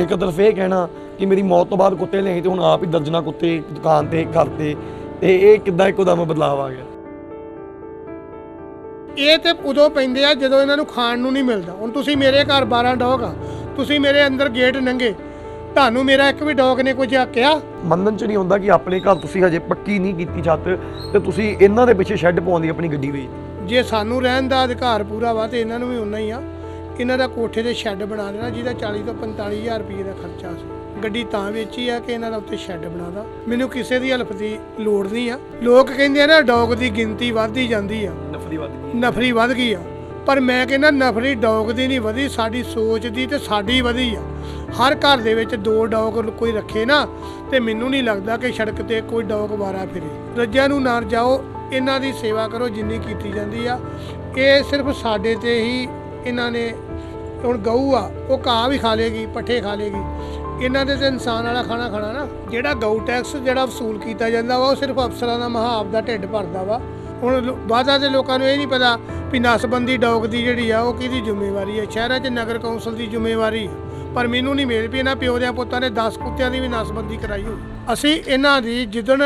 ਇੱਕ ਤਰਫ ਇਹ ਕਹਿਣਾ ਕਿ ਮੇਰੀ ਮੌਤ ਤੋਂ ਬਾਅਦ ਕੁੱਤੇ ਲਿਆਈ ਤੇ ਹੁਣ ਆਪ ਹੀ ਦਰਜਨਾ ਕੁੱਤੇ ਦੁਕਾਨ ਤੇ ਘਰ ਤੇ ਤੇ ਇਹ ਕਿੱਦਾਂ ਇੱਕੋਦਮ ਬਦਲਾਅ ਆ ਗਿਆ? ਇਹ ਤੇ ਉਦੋਂ ਪੈਂਦੇ ਆ ਜਦੋਂ ਇਹਨਾਂ ਨੂੰ ਖਾਣ ਨੂੰ ਨਹੀਂ ਮਿਲਦਾ। ਹੁਣ ਤੁਸੀਂ ਮੇਰੇ ਘਰ 12 ਡੌਗ ਆ ਤੁਸੀਂ ਮੇਰੇ ਅੰਦਰ ਗੇਟ ਨੰਗੇ ਤੁਹਾਨੂੰ ਮੇਰਾ ਇੱਕ ਵੀ ਡੌਗ ਨੇ ਕੁਝ ਕਿਹਾ ਮੰਨਣ ਚ ਨਹੀਂ ਹੁੰਦਾ ਕਿ ਆਪਣੇ ਘਰ ਤੁਸੀਂ ਹਜੇ ਪੱਕੀ ਨਹੀਂ ਕੀਤੀ ਛੱਤ ਤੇ ਤੁਸੀਂ ਇਹਨਾਂ ਦੇ ਪਿੱਛੇ ਸ਼ੈੱਡ ਪਾਉਣ ਦੀ ਆਪਣੀ ਗੱਡੀ ਵੇਚ ਜੇ ਸਾਨੂੰ ਰਹਿਣ ਦਾ ਅਧਿਕਾਰ ਪੂਰਾ ਵਾ ਤੇ ਇਹਨਾਂ ਨੂੰ ਵੀ ਉਨਾ ਹੀ ਆ। ਇਹਨਾਂ ਦਾ ਕੋਠੇ ਤੇ ਸ਼ੈੱਡ ਬਣਾ ਦੇਣਾ ਜਿਹਦਾ 40 ਤੋਂ 45000 ਰੁਪਏ ਦਾ ਖਰਚਾ ਸੀ। ਗੱਡੀ ਤਾਂ ਵੇਚੀ ਆ ਕਿ ਇਹਨਾਂ ਦਾ ਉੱਤੇ ਸ਼ੈੱਡ ਬਣਾਦਾ ਮੈਨੂੰ ਕਿਸੇ ਦੀ ਹੈਲਪ ਦੀ ਲੋੜ ਨਹੀਂ ਆ। ਲੋਕ ਕਹਿੰਦੇ ਆ ਨਾ ਡੌਗ ਦੀ ਗਿਣਤੀ ਵੱਧਦੀ ਜਾਂਦੀ ਆ। ਨਫਰੀ ਵੱਧ ਗਈ ਨਫਰੀ ਵੱਧ ਗਈ ਆ। ਪਰ ਮੈਂ ਕਹਿੰਦਾ ਨਫਰੀ ਡੌਗ ਦੀ ਨਹੀਂ ਵਧੀ ਸਾਡੀ ਸੋਚ ਦੀ ਤੇ ਸਾਡੀ ਵਧੀ ਆ। ਹਰ ਘਰ ਦੇ ਵਿੱਚ ਦੋ ਡੌਗ ਕੋਈ ਰੱਖੇ ਨਾ ਤੇ ਮੈਨੂੰ ਨਹੀਂ ਲੱਗਦਾ ਕਿ ਸੜਕ ਤੇ ਕੋਈ ਡੌਗ ਵਾਰਾ ਫਿਰੇ। ਰੱਜਿਆਂ ਨੂੰ ਨਾ ਜਾਓ ਇਹਨਾਂ ਦੀ ਸੇਵਾ ਕਰੋ ਜਿੰਨੀ ਕੀਤੀ ਜਾਂਦੀ ਆ। ਇਹ ਸਿਰਫ ਸਾਡੇ ਤੇ ਹੀ ਇਹਨਾਂ ਨੇ ਹੁਣ ਗਊ ਆ, ਉਹ ਘਾਹ ਵੀ ਖਾ ਲੇਗੀ, ਪੱਠੇ ਖਾ ਲੇਗੀ। ਇਹਨਾਂ ਦੇ ਤੇ ਇਨਸਾਨ ਵਾਲਾ ਖਾਣਾ ਖਾਣਾ ਨਾ, ਜਿਹੜਾ ਗਊ ਟੈਕਸ ਜਿਹੜਾ ਵਸੂਲ ਕੀਤਾ ਜਾਂਦਾ ਵਾ, ਉਹ ਸਿਰਫ ਅਫਸਰਾਂ ਦਾ ਮਹਾਬ ਦਾ ਢਿੱਡ ਭਰਦਾ ਵਾ। ਹੁਣ ਲੋ- ਬਾਅਦਾਂ ਦੇ ਲੋਕਾਂ ਨੂੰ ਇਹ ਨਹੀਂ ਪਤਾ ਵੀ ਨਸਬੰਦੀ ਡੌਗ ਦੀ ਜਿਹੜੀ ਆ, ਉਹ ਕਿਹਦੀ ਜ਼ਿੰਮੇਵਾਰੀ ਹੈ ਸ਼ਹਿਰਾਂ 'ਚ ਨਗਰ ਕੌਂਸਲ ਦੀ ਜ਼ਿੰਮੇਵਾਰੀ ਪਰ ਮੈਨੂੰ ਨਹੀਂ ਮੇਲ ਵੀ ਇਹਨਾਂ ਪਿਓ ਦੇ ਪੁੱਤਾਂ ਨੇ 10 ਕੁੱਤਿਆਂ ਦੀ ਵੀ ਨਸਬੰਦੀ ਕਰਾਈ ਹੋਈ। ਅਸੀਂ ਇਹਨਾਂ ਦੀ ਜਿੱਦਣ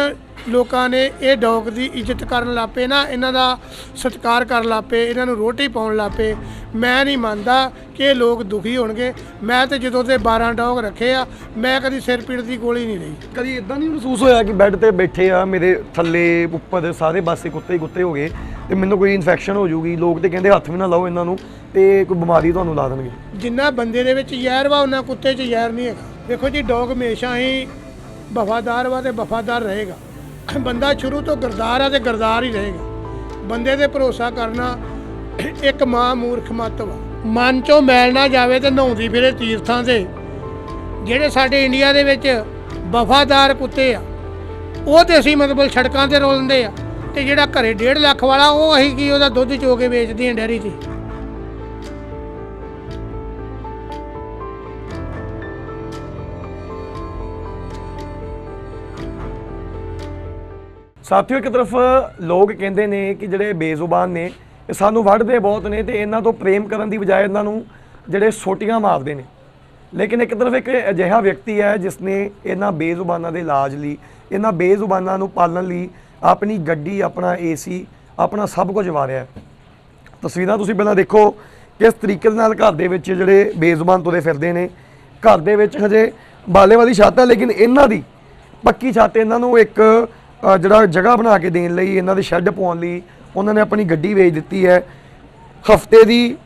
ਲੋਕਾਂ ਨੇ ਇਹ ਡੌਗ ਦੀ ਇੱਜ਼ਤ ਕਰਨ ਲੱਪੇ ਨਾ ਇਹਨਾਂ ਦਾ ਸਤਿਕਾਰ ਕਰਨ ਲੱਪੇ ਇਹਨਾਂ ਨੂੰ ਰੋਟੀ ਪਾਉਣ ਲੱਪੇ ਮੈਂ ਨਹੀਂ ਮੰਨਦਾ ਕਿ ਇਹ ਲੋਕ ਦੁਖੀ ਹੋਣਗੇ। ਮੈਂ ਤੇ ਜਦੋਂ ਦੇ 12 ਡੌਗ ਰੱਖੇ ਆ ਮੈਂ ਕਦੀ ਸਿਰ ਪੀੜ ਦੀ ਗੋਲੀ ਨਹੀਂ ਲਈ। ਕਦੀ ਇਦਾਂ ਨਹੀਂ ਮਹਿਸੂਸ ਹੋਇਆ ਕਿ ਬੈੱਡ ਤੇ ਬੈਠੇ ਆ ਮੇਰੇ ਥੱਲੇ ਉੱਪਰ ਸਾਰੇ ਪਾਸੇ ਕੁੱਤੇ ਹੀ ਕੁੱਤੇ ਹੋ ਗਏ ਤੇ ਮੈਨੂੰ ਕੋਈ ਇਨਫੈਕਸ਼ਨ ਹੋ ਜਾਊਗੀ ਲੋਕ ਤੇ ਕਹਿੰਦੇ ਹੱਥ ਵੀ ਨਾ ਲਾਓ ਇਹਨਾਂ ਨੂੰ ਤੇ ਕੋਈ ਬਿਮਾਰੀ ਤੁਹਾਨੂੰ ਲਾ ਦੇਣਗੇ। ਜਿੰਨਾ ਬੰਦੇ ਦੇ ਵਿੱਚ ਜ਼ਹਿਰ ਵਾ ਉਹਨਾਂ ਕੁੱਤੇ 'ਚ ਜ਼ਹਿਰ ਨਹੀਂ ਹੈਗਾ। ਦੇਖੋ ਜੀ ਡੌਗ ਹਮੇਸ਼ਾ ਹੀ ਵਫਾਦਾਰ ਵਾ ਤੇ ਵਫਾਦਾਰ ਰਹੇਗਾ। ਬੰਦਾ ਸ਼ੁਰੂ ਤੋਂ ਗਰਦਾਰ ਆ ਤੇ ਗਰਦਾਰ ਹੀ ਰਹੇਗਾ। ਬੰਦੇ ਤੇ ਭਰੋਸਾ ਕਰਨਾ ਇੱਕ ਮਾਂ ਮੂਰਖ ਮੱਤ ਵਾ। ਮਨ ਚੋਂ ਮੈਲ ਨਾ ਜਾਵੇ ਤੇ ਨਹਾਉਂਦੀ ਫਿਰੇ ਤੀਰਥਾਂ ਤੇ। ਜਿਹੜੇ ਸਾਡੇ ਇੰਡੀਆ ਦੇ ਵਿੱਚ ਵਫਾਦਾਰ ਕੁੱਤੇ ਆ, ਉਹ ਤੇ ਅਸੀਂ ਮਤਲਬ ਸੜਕਾਂ ਤੇ ਰੋਲਦੇ ਆ। ਤੇ ਜਿਹੜਾ ਘਰੇ 1.5 ਲੱਖ ਵਾਲਾ, ਉਹ ਅਸੀਂ ਕੀ ਉਹਦਾ ਦੁੱਧ ਚੋ ਕੇ ਵੇਚਦੇ ਆ ਡੈਰੀ ਤੇ। ਸਾਥੀਓ, ਇੱਕ ਤਰਫ ਲੋਕ ਕਹਿੰਦੇ ਨੇ ਕਿ ਜਿਹੜੇ ਬੇਜ਼ੁਬਾਨ ਨੇ, ਇਹ ਸਾਨੂੰ ਵੱਢਦੇ ਬਹੁਤ ਨੇ ਤੇ ਇਹਨਾਂ ਤੋਂ ਪ੍ਰੇਮ ਕਰਨ ਦੀ ਬਜਾਏ ਇਹਨਾਂ ਨੂੰ ਜਿਹੜੇ ਸੋਟੀਆਂ ਮਾਰਦੇ ਨੇ। ਲੇਕਿਨ ਇੱਕ ਤਰਫ ਇੱਕ ਅਜਿਹਾ ਵਿਅਕਤੀ ਹੈ ਜਿਸ ਨੇ ਇਹਨਾਂ ਬੇਜ਼ੁਬਾਨਾਂ ਦੇ ਇਲਾਜ ਲਈ, ਇਹਨਾਂ ਬੇਜ਼ੁਬਾਨਾਂ ਨੂੰ ਪਾਲਣ ਲਈ ਆਪਣੀ ਗੱਡੀ, ਆਪਣਾ ਏਸੀ, ਆਪਣਾ ਸਭ ਕੁਝ ਵਾਰਿਆ ਤਸਵੀਰਾਂ ਤੁਸੀਂ ਪਹਿਲਾਂ ਦੇਖੋ, ਕਿਸ ਤਰੀਕੇ ਦੇ ਨਾਲ ਘਰ ਦੇ ਵਿੱਚ ਜਿਹੜੇ ਬੇਜ਼ੁਬਾਨ ਤੁਰੇ ਫਿਰਦੇ ਨੇ। ਘਰ ਦੇ ਵਿੱਚ ਹਜੇ ਬਾਲੇ ਵਾਲੀ ਛੱਤ ਹੈ, ਲੇਕਿਨ ਇਹਨਾਂ ਦੀ ਪੱਕੀ ਛੱਤ, ਇਹਨਾਂ ਨੂੰ ਇੱਕ ਜਿਹੜਾ ਜਗ੍ਹਾ ਬਣਾ ਕੇ ਦੇਣ ਲਈ, ਇਹਨਾਂ ਦੇ ਸ਼ੈੱਡ ਪਾਉਣ ਲਈ, ਉਹਨਾਂ ਨੇ ਆਪਣੀ ਗੱਡੀ ਵੇਚ ਦਿੱਤੀ ਹੈ। ਹਫ਼ਤੇ ਦੀ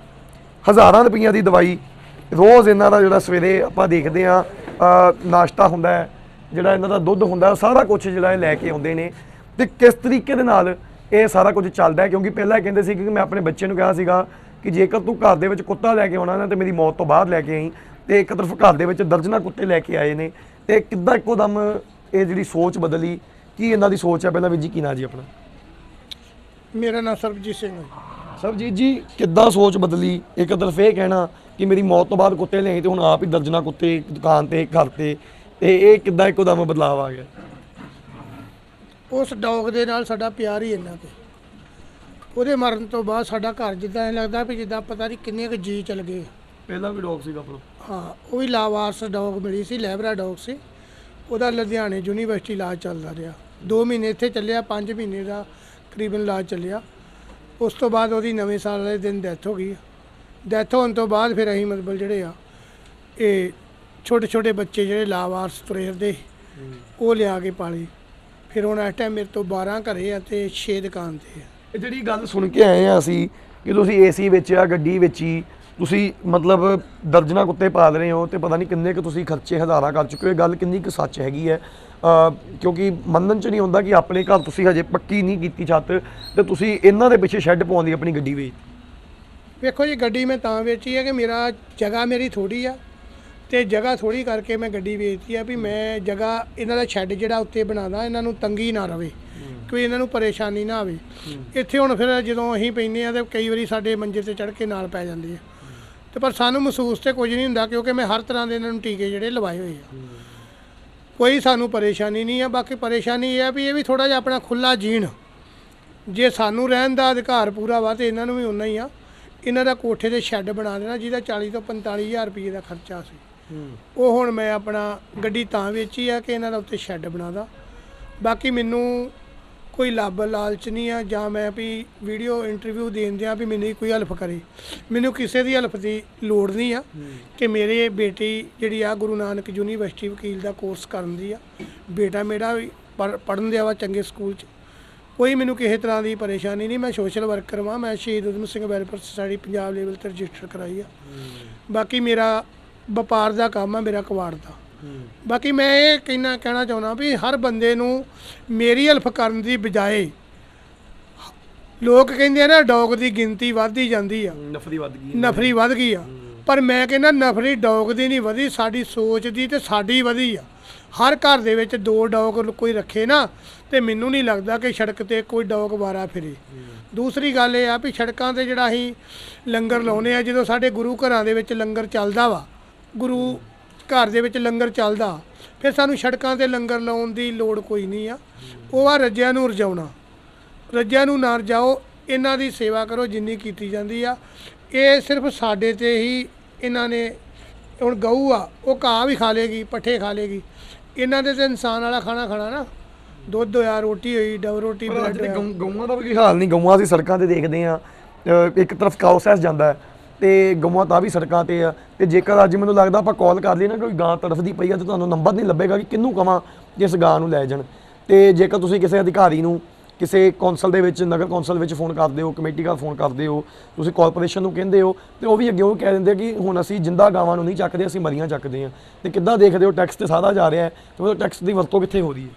ਹਜ਼ਾਰਾਂ ਰੁਪਈਆਂ ਦੀ ਦਵਾਈ, ਰੋਜ਼ ਇਹਨਾਂ ਦਾ ਜਿਹੜਾ ਸਵੇਰੇ ਆਪਾਂ ਦੇਖਦੇ ਆ ਨਾਸ਼ਤਾ ਹੁੰਦਾ ਹੈ, ਜਿਹੜਾ ਇਹਨਾਂ ਦਾ ਦੁੱਧ ਹੁੰਦਾ ਸਾਰਾ ਕੁਝ ਜਿਹੜਾ ਇਹ ਲੈ ਕੇ ਆਉਂਦੇ ਨੇ। ਤੇ ਕਿਸ ਤਰੀਕੇ ਦੇ ਨਾਲ ਇਹ ਸਾਰਾ ਕੁਝ ਚੱਲਦਾ ਹੈ? ਕਿਉਂਕਿ ਪਹਿਲਾਂ ਕਹਿੰਦੇ ਸੀ ਕਿ ਮੈਂ ਆਪਣੇ ਬੱਚੇ ਨੂੰ ਕਿਹਾ ਸੀਗਾ ਕਿ ਜੇਕਰ ਤੂੰ ਘਰ ਦੇ ਵਿੱਚ ਕੁੱਤਾ ਲੈ ਕੇ ਆਉਣਾ ਨਾ, ਤੇ ਮੇਰੀ ਮੌਤ ਤੋਂ ਬਾਅਦ ਲੈ ਕੇ ਆਈ। ਤੇ ਇੱਕ ਤਰਫ ਘਰ ਦੇ ਵਿੱਚ ਦਰਜਨਾ ਕੁੱਤੇ ਲੈ ਕੇ ਆਏ ਨੇ। ਤੇ ਕਿੱਦਾਂ ਇੱਕੋ ਦਮ ਇਹ ਜਿਹੜੀ ਸੋਚ ਬਦਲੀ ਕੀ ਇਹਨਾਂ ਦੀ ਸੋਚ ਹੈ ਪਹਿਲਾਂ ਵੀ ਜੀ ਕੀ ਨਾਂ ਜੀ ਆਪਣਾ? ਮੇਰਾ ਨਾਮ ਸਰਬਜੀਤ ਸਿੰਘ ਹੈ। ਸਰਬਜੀਤ ਜੀ ਕਿੱਦਾਂ ਸੋਚ ਬਦਲੀ? ਇੱਕ ਤਰਫ ਇਹ ਕਹਿਣਾ ਕਿ ਮੇਰੀ ਮੌਤ ਤੋਂ ਬਾਅਦ ਕੁੱਤੇ ਲਿਆਈ ਤੇ ਹੁਣ ਆਪ ਹੀ ਦਰਜਨਾ ਕੁੱਤੇ ਦੁਕਾਨ ਤੇ ਘਰ ਤੇ ਤੇ ਇਹ ਕਿੱਦਾਂ ਇੱਕੋਦਮ ਬਦਲਾਅ ਆ ਗਿਆ? ਉਸ ਡੌਗ ਦੇ ਨਾਲ ਸਾਡਾ ਪਿਆਰ ਹੀ ਇੰਨਾ ਕਿ। ਉਹਦੇ ਮਰਨ ਤੋਂ ਬਾਅਦ ਸਾਡਾ ਘਰ ਜਿੱਦਾਂ ਐਂ ਲੱਗਦਾ ਵੀ ਜਿੱਦਾਂ ਪਤਾ ਨਹੀਂ ਕਿੰਨੇ ਕੁ ਜੀ ਚਲ ਗਏ। ਪਹਿਲਾਂ ਵੀ ਡੌਗ ਸੀਗਾ ਆਪਣਾ? ਹਾਂ ਉਹ ਵੀ ਲਾਵਾਰਸ ਡੌਗ ਮਿਲੀ ਸੀ ਲੈਬਰਾ ਡੌਗ ਸੀ। ਉਹਦਾ ਲੁਧਿਆਣੇ ਯੂਨੀਵਰਸਿਟੀ ਇਲਾਜ ਚੱਲਦਾ ਰਿਹਾ। 2 ਮਹੀਨੇ ਇੱਥੇ ਚੱਲਿਆ 5 ਮਹੀਨੇ ਦਾ ਕਰੀਬਨ ਇਲਾਜ ਚੱਲਿਆ। ਉਸ ਤੋਂ ਬਾਅਦ ਉਹਦੀ ਨਵੇਂ ਸਾਲ ਦੇ ਦਿਨ ਡੈਥ ਹੋ ਗਈ ਡੈਥ ਹੋਣ ਤੋਂ ਬਾਅਦ ਫਿਰ ਅਸੀਂ ਮਤਲਬ ਜਿਹੜੇ ਆ, ਇਹ ਛੋਟੇ ਛੋਟੇ ਬੱਚੇ ਜਿਹੜੇ ਲਾਵਾਰਸ ਤੁਰੇ ਦੇ ਉਹ ਲਿਆ ਕੇ ਪਾਲੇ। ਫਿਰ ਹੁਣ ਇਸ ਟਾਈਮ ਮੇਰੇ ਤੋਂ 12 ਘਰੇ ਆ ਤੇ 6 ਦੁਕਾਨ ਤੇ ਆ। ਇਹ ਜਿਹੜੀ ਗੱਲ ਸੁਣ ਕੇ ਆਏ ਆ ਅਸੀਂ ਕਿ ਤੁਸੀਂ ਏਸੀ ਵੇਚਿਆ ਗੱਡੀ ਵੇਚੀ ਤੁਸੀਂ ਮਤਲਬ ਦਰਜਨਾ ਕੁੱਤੇ ਪਾਲ ਰਹੇ ਹੋ ਤੇ ਪਤਾ ਨਹੀਂ ਕਿੰਨੇ ਕੁ ਤੁਸੀਂ ਖਰਚੇ ਹਜ਼ਾਰਾਂ ਕਰ ਚੁੱਕੇ ਹੋ। ਇਹ ਗੱਲ ਕਿੰਨੀ ਕੁ ਸੱਚ ਹੈਗੀ ਹੈ? ਕਿਉਂਕਿ ਮੰਨਣ ਚ ਨਹੀਂ ਹੁੰਦਾ ਕਿ ਆਪਣੇ ਘਰ ਤੁਸੀਂ ਹਜੇ ਪੱਕੀ ਨਹੀਂ ਕੀਤੀ ਛੱਤ ਤੇ ਤੁਸੀਂ ਇਹਨਾਂ ਦੇ ਪਿੱਛੇ ਸ਼ੈੱਡ ਪਾਉਣ ਦੀ ਆਪਣੀ ਗੱਡੀ ਵੇਚ। ਵੇਖੋ ਜੀ ਗੱਡੀ ਮੈਂ ਤਾਂ ਵੇਚੀ ਹੈ ਕਿ ਮੇਰਾ ਜਗ੍ਹਾ ਮੇਰੀ ਥੋੜੀ ਆ ਤੇ ਜਗ੍ਹਾ ਥੋੜੀ ਕਰਕੇ ਮੈਂ ਗੱਡੀ ਵੇਚੀ ਆ ਵੀ ਮੈਂ ਜਗ੍ਹਾ ਇਹਨਾਂ ਦਾ ਸ਼ੈੱਡ ਜਿਹੜਾ ਉੱਤੇ ਬਣਾਦਾ ਇਹਨਾਂ ਨੂੰ ਤੰਗੀ ਨਾ ਰਵੇ ਕੋਈ ਇਹਨਾਂ ਨੂੰ ਪਰੇਸ਼ਾਨੀ ਨਾ ਆਵੇ। ਇੱਥੇ ਹੁਣ ਫਿਰ ਜਦੋਂ ਅਸੀਂ ਪੈਂਦੇ ਆ ਤੇ ਕਈ ਵਾਰੀ ਸਾਡੇ ਮੰਜੇ ਤੇ ਚੜ੍ਹ ਕੇ ਨਾਲ ਪੈ ਜਾਂਦੇ ਆ। ਤੇ ਪਰ ਸਾਨੂੰ ਮਹਿਸੂਸ ਤੇ ਕੁਝ ਨਹੀਂ ਹੁੰਦਾ ਕਿਉਂਕਿ ਮੈਂ ਹਰ ਤਰ੍ਹਾਂ ਦੇ ਇਹਨਾਂ ਨੂੰ ਟੀਕੇ ਜਿਹੜੇ ਲਵਾਏ ਹੋਏ ਆ। ਕੋਈ ਸਾਨੂੰ ਪਰੇਸ਼ਾਨੀ ਨਹੀਂ ਆ ਬਾਕੀ ਪਰੇਸ਼ਾਨੀ ਇਹ ਆ ਵੀ ਇਹ ਵੀ ਥੋੜਾ ਜਿਹਾ ਆਪਣਾ ਖੁੱਲਾ ਜੀਣ। ਜੇ ਸਾਨੂੰ ਰਹਿਣ ਦਾ ਅਧਿਕਾਰ ਪੂਰਾ ਵਾ ਤੇ ਇਹਨਾਂ ਨੂੰ ਵੀ ਉਨਾ ਹੀ ਆ। ਇਹਨਾਂ ਦਾ ਕੋਠੇ ਤੇ ਸ਼ੈੱਡ ਬਣਾ ਦੇਣਾ ਜਿਹਦਾ 40 ਤੋਂ 45000 ਰੁਪਏ ਦਾ ਖਰਚਾ ਸੀ। ਉਹ ਹੁਣ ਮੈਂ ਆਪਣਾ ਗੱਡੀ ਤਾਂ ਵੇਚੀ ਆ ਕਿ ਇਹਨਾਂ ਦਾ ਉੱਤੇ ਸ਼ੈੱਡ ਬਣਾਦਾ ਬਾਕੀ ਮੈਨੂੰ ਕੋਈ ਲੱਭ ਲਾਲਚ ਨਹੀਂ ਆ ਜਾਂ ਮੈਂ ਵੀ ਵੀਡੀਓ ਇੰਟਰਵਿਊ ਦੇਣ ਦਿਆਂ ਵੀ ਮੈਨੂੰ ਕੋਈ ਹੈਲਪ ਕਰੇ। ਮੈਨੂੰ ਕਿਸੇ ਦੀ ਹੈਲਪ ਦੀ ਲੋੜ ਨਹੀਂ ਆ ਕਿ ਮੇਰੇ ਬੇਟੀ ਜਿਹੜੀ ਆ ਗੁਰੂ ਨਾਨਕ ਯੂਨੀਵਰਸਿਟੀ ਵਕੀਲ ਦਾ ਕੋਰਸ ਕਰਨ ਦੀ ਆ। ਬੇਟਾ ਮੇਰਾ ਵੀ ਪੜਨ ਦਿਆ ਵਾ ਚੰਗੇ ਸਕੂਲ 'ਚ। ਕੋਈ ਮੈਨੂੰ ਕਿਸੇ ਤਰ੍ਹਾਂ ਦੀ ਪਰੇਸ਼ਾਨੀ ਨਹੀਂ ਮੈਂ ਸੋਸ਼ਲ ਵਰਕਰ ਵਾਂ ਮੈਂ ਸ਼ਹੀਦ Udham Singh welfare society Punjab level ਤੇ ਰਜਿਸਟਰ ਕਰਾਈ ਆ। ਬਾਕੀ ਮੇਰਾ ਵਪਾਰ ਦਾ ਕੰਮ ਆ ਮੇਰਾ ਕਵਾੜ ਦਾ। ਬਾਕੀ ਮੈਂ ਇਹ ਕਹਿਣਾ ਕਹਿਣਾ ਚਾਹੁੰਦਾ ਵੀ ਹਰ ਬੰਦੇ ਨੂੰ ਮੇਰੀ ਹੈਲਪ ਕਰਨ ਦੀ ਬਜਾਏ ਲੋਕ ਕਹਿੰਦੇ ਆ ਨਾ ਡੌਗ ਦੀ ਗਿਣਤੀ ਵੱਧਦੀ ਜਾਂਦੀ ਆ। ਨਫਰੀ ਵੱਧ ਗਈ ਨਫਰੀ ਵੱਧ ਗਈ ਆ। ਪਰ ਮੈਂ ਕਹਿੰਦਾ ਨਫਰੀ ਡੌਗ ਦੀ ਨਹੀਂ ਵਧੀ ਸਾਡੀ ਸੋਚ ਦੀ ਤੇ ਸਾਡੀ ਵਧੀ ਆ। ਹਰ ਘਰ ਦੇ ਵਿੱਚ ਦੋ ਡੌਗ ਕੋਈ ਰੱਖੇ ਨਾ ਤੇ ਮੈਨੂੰ ਨਹੀਂ ਲੱਗਦਾ ਕਿ ਸੜਕ ਤੇ ਕੋਈ ਡੌਗ ਵਾਰਾ ਫਿਰੇ। ਦੂਸਰੀ ਗੱਲ ਇਹ ਆ ਵੀ ਸੜਕਾਂ ਤੇ ਜਿਹੜਾ ਅਸੀਂ ਲੰਗਰ ਲਾਉਨੇ ਆ ਜਦੋਂ ਸਾਡੇ ਗੁਰੂ ਘਰਾਂ ਦੇ ਵਿੱਚ ਲੰਗਰ ਚੱਲਦਾ ਵਾ ਗੁਰੂ ਘਰ ਦੇ ਵਿੱਚ ਲੰਗਰ ਚੱਲਦਾ ਫਿਰ ਸਾਨੂੰ ਸੜਕਾਂ ਤੇ ਲੰਗਰ ਲਾਉਣ ਦੀ ਲੋੜ ਕੋਈ ਨਹੀਂ ਆ। ਉਹ ਆ ਰੱਜਿਆਂ ਨੂੰ ਰਜਾਉਣਾ। ਰੱਜਿਆਂ ਨੂੰ ਨਾ ਰਜਾਓ ਇਹਨਾਂ ਦੀ ਸੇਵਾ ਕਰੋ ਜਿੰਨੀ ਕੀਤੀ ਜਾਂਦੀ ਆ। ਇਹ ਸਿਰਫ ਸਾਡੇ ਤੇ ਹੀ ਇਹਨਾਂ ਨੇ ਹੁਣ ਗਊ ਆ ਉਹ ਘਾਹ ਵੀ ਖਾ ਲੇਗੀ ਪੱਠੇ ਖਾ ਲੇਗੀ। ਇਹਨਾਂ ਦੇ ਤੇ ਇਨਸਾਨ ਵਾਲਾ ਖਾਣਾ ਖਾਣਾ ਨਾ। ਦੁੱਧ ਹੋਇਆ ਰੋਟੀ ਹੋਈ ਡਬ ਰੋਟੀ ਬ੍ਰੈਡ ਗਊਆਂ ਦਾ ਵੀ ਹਾਲ ਨਹੀਂ। ਗਊਆਂ ਅਸੀਂ ਸੜਕਾਂ ਤੇ ਦੇਖਦੇ ਆ ਇੱਕ ਤਰਫ ਕਾਉਸੈਸ ਜਾਂਦਾ ਹੈ। ਤੇ ਗਊਆਂ ਤਾਂ ਵੀ ਸੜਕਾਂ ਤੇ ਆ। ਤੇ ਜੇਕਰ ਅੱਜ ਮੈਨੂੰ ਲੱਗਦਾ ਆਪਾਂ ਕਾਲ ਕਰ ਲਈ ਨਾ, ਕੋਈ ਗਾਂ ਤੜਫਦੀ ਪਈ ਆ ਤੇ ਤੁਹਾਨੂੰ ਨੰਬਰ ਨਹੀਂ ਲੱਭੇਗਾ ਕਿ ਕਿਹਨੂੰ ਕਵਾਂ ਕਿ ਇਸ ਗਾਂ ਨੂੰ ਲੈ ਜਾਣ। ਤੇ ਜੇਕਰ ਤੁਸੀਂ ਕਿਸੇ ਅਧਿਕਾਰੀ ਨੂੰ ਕਿਸੇ ਕੌਂਸਲ ਦੇ ਵਿੱਚ, ਨਗਰ ਕੌਂਸਲ ਵਿੱਚ ਫੋਨ ਕਰਦੇ ਹੋ ਕਮੇਟੀ ਦਾ ਫੋਨ ਕਰਦੇ ਹੋ ਤੁਸੀਂ ਕਾਰਪੋਰੇਸ਼ਨ ਨੂੰ ਕਹਿੰਦੇ ਹੋ, ਤੇ ਉਹ ਵੀ ਅੱਗੇ ਉਹ ਕਹਿ ਦਿੰਦੇ ਕਿ ਹੁਣ ਅਸੀਂ ਜਿੰਦਾ ਗਾਵਾਂ ਨੂੰ ਨਹੀਂ ਚੱਕਦੇ, ਅਸੀਂ ਮਰੀਆਂ ਚੱਕਦੇ ਆ। ਤੇ ਕਿੱਦਾਂ ਦੇਖਦੇ ਹੋ ਟੈਕਸ ਤੇ ਸਾਰਾ ਜਾ ਰਿਹਾ ਹੈ? ਤੇ ਉਹ ਟੈਕਸ ਦੀ ਵਰਤੋਂ ਕਿੱਥੇ ਹੋ ਰਹੀ ਹੈ?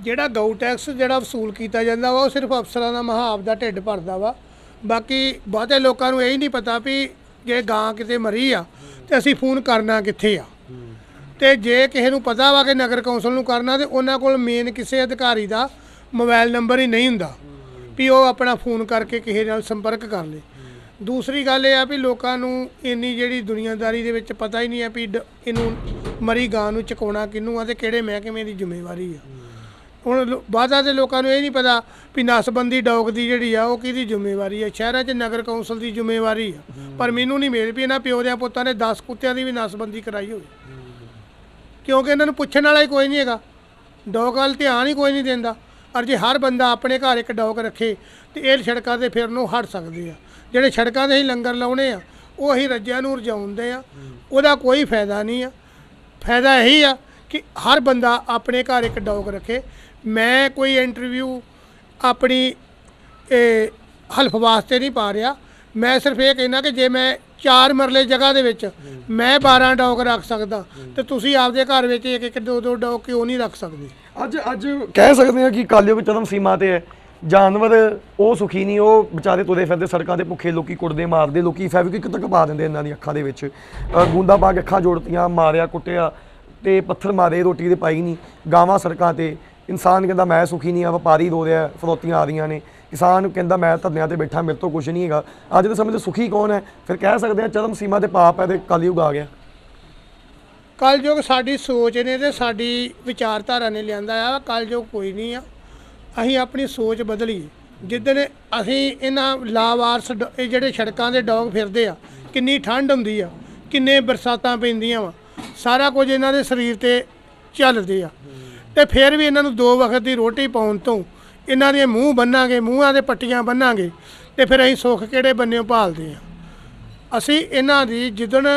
ਜਿਹੜਾ ਗਊ ਟੈਕਸ ਜਿਹੜਾ ਵਸੂਲ ਕੀਤਾ ਜਾਂਦਾ ਵਾ, ਉਹ ਸਿਰਫ ਅਫਸਰਾਂ ਦਾ ਮਹਾਬ ਦਾ ਢਿੱਡ ਭਰਦਾ ਵਾ। ਬਾਕੀ ਬਹੁਤੇ ਲੋਕਾਂ ਨੂੰ ਇਹ ਹੀ ਨਹੀਂ ਪਤਾ ਵੀ ਜੇ ਗਾਂ ਕਿਤੇ ਮਰੀ ਆ ਤੇ ਅਸੀਂ ਫੋਨ ਕਰਨਾ ਕਿੱਥੇ ਆ। ਤੇ ਜੇ ਕਿਸੇ ਨੂੰ ਪਤਾ ਵਾ ਕਿ ਨਗਰ ਕੌਂਸਲ ਨੂੰ ਕਰਨਾ ਤੇ ਉਹਨਾਂ ਕੋਲ ਮੇਨ ਕਿਸੇ ਅਧਿਕਾਰੀ ਦਾ ਮੋਬਾਈਲ ਨੰਬਰ ਹੀ ਨਹੀਂ ਹੁੰਦਾ ਵੀ ਉਹ ਆਪਣਾ ਫੋਨ ਕਰਕੇ ਕਿਸੇ ਨਾਲ ਸੰਪਰਕ ਕਰ ਲੇ। ਦੂਸਰੀ ਗੱਲ ਇਹ ਆ ਵੀ ਲੋਕਾਂ ਨੂੰ ਇੰਨੀ ਜਿਹੜੀ ਦੁਨੀਆਦਾਰੀ ਦੇ ਵਿੱਚ ਪਤਾ ਹੀ ਨਹੀਂ ਆ ਵੀ ਡ- ਇਹਨੂੰ ਮਰੀ ਗਾਂ ਨੂੰ ਚਕਾਉਣਾ ਕਿਹਨੂੰ ਆ ਤੇ ਕਿਹੜੇ ਮਹਿਕਮੇ ਦੀ ਜ਼ਿੰਮੇਵਾਰੀ ਆ। ਹੁਣ ਲੋ- ਬਾਅਦਾਂ ਦੇ ਲੋਕਾਂ ਨੂੰ ਇਹ ਨਹੀਂ ਪਤਾ ਵੀ ਨਸਬੰਦੀ ਡੌਗ ਦੀ ਜਿਹੜੀ ਆ, ਉਹ ਕਿਹਦੀ ਜ਼ਿੰਮੇਵਾਰੀ ਆ? ਸ਼ਹਿਰਾਂ 'ਚ ਨਗਰ ਕੌਂਸਲ ਦੀ ਜ਼ਿੰਮੇਵਾਰੀ ਆ। ਪਰ ਮੈਨੂੰ ਨਹੀਂ ਮੇਲ ਵੀ ਇਹਨਾਂ ਪਿਓ ਦਿਆਂ ਪੁੱਤਾਂ ਨੇ 10 ਕੁੱਤਿਆਂ ਦੀ ਵੀ ਨਸਬੰਦੀ ਕਰਾਈ ਹੋਈ ਕਿਉਂਕਿ ਇਹਨਾਂ ਨੂੰ ਪੁੱਛਣ ਵਾਲਾ ਹੀ ਕੋਈ ਨਹੀਂ ਹੈਗਾ। ਡੌਗ ਵੱਲ ਧਿਆਨ ਹੀ ਕੋਈ ਨਹੀਂ ਦਿੰਦਾ। ਔਰ ਜੇ ਹਰ ਬੰਦਾ ਆਪਣੇ ਘਰ ਇੱਕ ਡੌਗ ਰੱਖੇ, ਤੇ ਇਹ ਸੜਕਾਂ ਤੇ ਫਿਰਨ ਨੂੰ ਹਟ ਸਕਦੇ ਆ। ਜਿਹੜੇ ਸੜਕਾਂ ਤੇ ਹੀ ਲੰਗਰ ਲਾਉਣੇ ਆ, ਉਹ ਅਸੀਂ ਰੱਜਿਆਂ ਨੂੰ ਰਜਾਉਂਦੇ ਆ। ਉਹਦਾ ਕੋਈ ਫਾਇਦਾ ਨਹੀਂ ਆ। ਫਾਇਦਾ ਇਹੀ ਆ ਕਿ ਹਰ ਬੰਦਾ ਆਪਣੇ ਘਰ ਇੱਕ ਡੌਗ ਰੱਖੇ। ਮੈਂ ਕੋਈ ਇੰਟਰਵਿਊ ਆਪਣੀ ਇਹ ਹਲਫ ਵਾਸਤੇ ਨਹੀਂ ਪਾ ਰਿਹਾ। ਮੈਂ ਸਿਰਫ ਇਹ ਕਹਿਣਾ ਕਿ ਜੇ ਮੈਂ ਚਾਰ ਮਰਲੇ ਜਗ੍ਹਾ ਦੇ ਵਿੱਚ ਮੈਂ 12 ਡੌਗ ਰੱਖ ਸਕਦਾ ਤੇ ਤੁਸੀਂ ਆਪਦੇ ਘਰ ਵਿੱਚ ਇੱਕ ਇੱਕ ਦੋ ਦੋ ਡੌਗ ਕਿਉਂ ਨਹੀਂ ਰੱਖ ਸਕਦੇ? ਅੱਜ ਅੱਜ ਕਹਿ ਸਕਦੇ ਹਾਂ ਕਿ ਕਾਲਿਓ ਚਰਮ ਸੀਮਾ ਤੇ ਹੈ। ਜਾਨਵਰ ਉਹ ਸੁਖੀ ਨਹੀਂ ਉਹ ਵਿਚਾਰੇ ਤੁਰੇ ਫਿਰਦੇ ਸੜਕਾਂ ਤੇ ਭੁੱਖੇ ਲੋਕੀ ਕੁੱਟਦੇ ਮਾਰਦੇ ਲੋਕੀ ਫੈਬਰਿਕ ਤੱਕ ਪਾ ਦਿੰਦੇ ਇਹਨਾਂ ਦੀ ਅੱਖਾਂ ਦੇ ਵਿੱਚ। ਅ, ਗੂੰਦਾ ਪਾ ਕੇ ਅੱਖਾਂ ਜੋੜਤੀਆਂ ਮਾਰਿਆ ਕੁੱਟਿਆ ਤੇ ਪੱਥਰ ਮਾਰੇ ਰੋਟੀ ਦੇ ਪਾਈ ਨਹੀਂ। ਗਾਵਾਂ ਸੜਕਾਂ ਤੇ ਇਨਸਾਨ ਕਹਿੰਦਾ ਮੈਂ ਸੁਖੀ ਨਹੀਂ ਆ, ਵਪਾਰੀ ਰੋ ਰਿਹਾ ਫਰੋਤੀਆਂ ਆ ਰਹੀਆਂ ਨੇ। ਕਿਸਾਨ ਕਹਿੰਦਾ ਮੈਂ ਧਰਨਿਆਂ ਤੇ ਬੈਠਾ, ਮੇਰੇ ਤੋਂ ਕੁਝ ਨਹੀਂ ਹੈਗਾ। ਅੱਜ ਦੇ ਸਮੇਂ 'ਚ ਸੁਖੀ ਕੌਣ ਹੈ? ਫਿਰ ਕਹਿ ਸਕਦੇ ਹਾਂ ਚਰਮ ਸੀਮਾ ਤੇ ਪਾਪ ਹੈ ਤੇ ਕਲਯੁਗ ਆ ਗਿਆ। ਕਲਯੁਗ ਸਾਡੀ ਸੋਚ ਨੇ ਤੇ ਸਾਡੀ ਵਿਚਾਰਧਾਰਾ ਨੇ ਲਿਆਂਦਾ ਆ, ਕਲਯੁਗ ਕੋਈ ਨਹੀਂ ਆ। ਅਸੀਂ ਆਪਣੀ ਸੋਚ ਬਦਲੀਏ ਜਿੱਦਣ ਅਸੀਂ ਇਹਨਾਂ ਲਾਵਾਰਸ ਇਹ ਜਿਹੜੇ ਸੜਕਾਂ ਦੇ ਡੌਗ ਫਿਰਦੇ ਆ, ਕਿੰਨੀ ਠੰਡ ਹੁੰਦੀ ਆ, ਕਿੰਨੇ ਬਰਸਾਤਾਂ ਪੈਂਦੀਆਂ ਵਾ, ਸਾਰਾ ਕੁਝ ਇਹਨਾਂ ਦੇ ਸਰੀਰ ਤੇ ਚੱਲਦੇ ਆ। ਤੇ ਫਿਰ ਵੀ ਇਹਨਾਂ ਨੂੰ ਦੋ ਵਕਤ ਦੀ ਰੋਟੀ ਪਾਉਣ ਤੋਂ ਇਹਨਾਂ ਦੇ ਮੂੰਹ ਬੰਨਾਂਗੇ, ਮੂੰਹਾਂ ਦੇ ਪੱਟੀਆਂ ਬੰਨਾਂਗੇ ਤੇ ਫਿਰ ਅਸੀਂ ਸੁੱਖ ਕਿਹੜੇ ਬੰਨਿਓ ਭਾਲਦੇ ਆ ਅਸੀਂ ਇਹਨਾਂ ਦੀ ਜਿੱਦਣ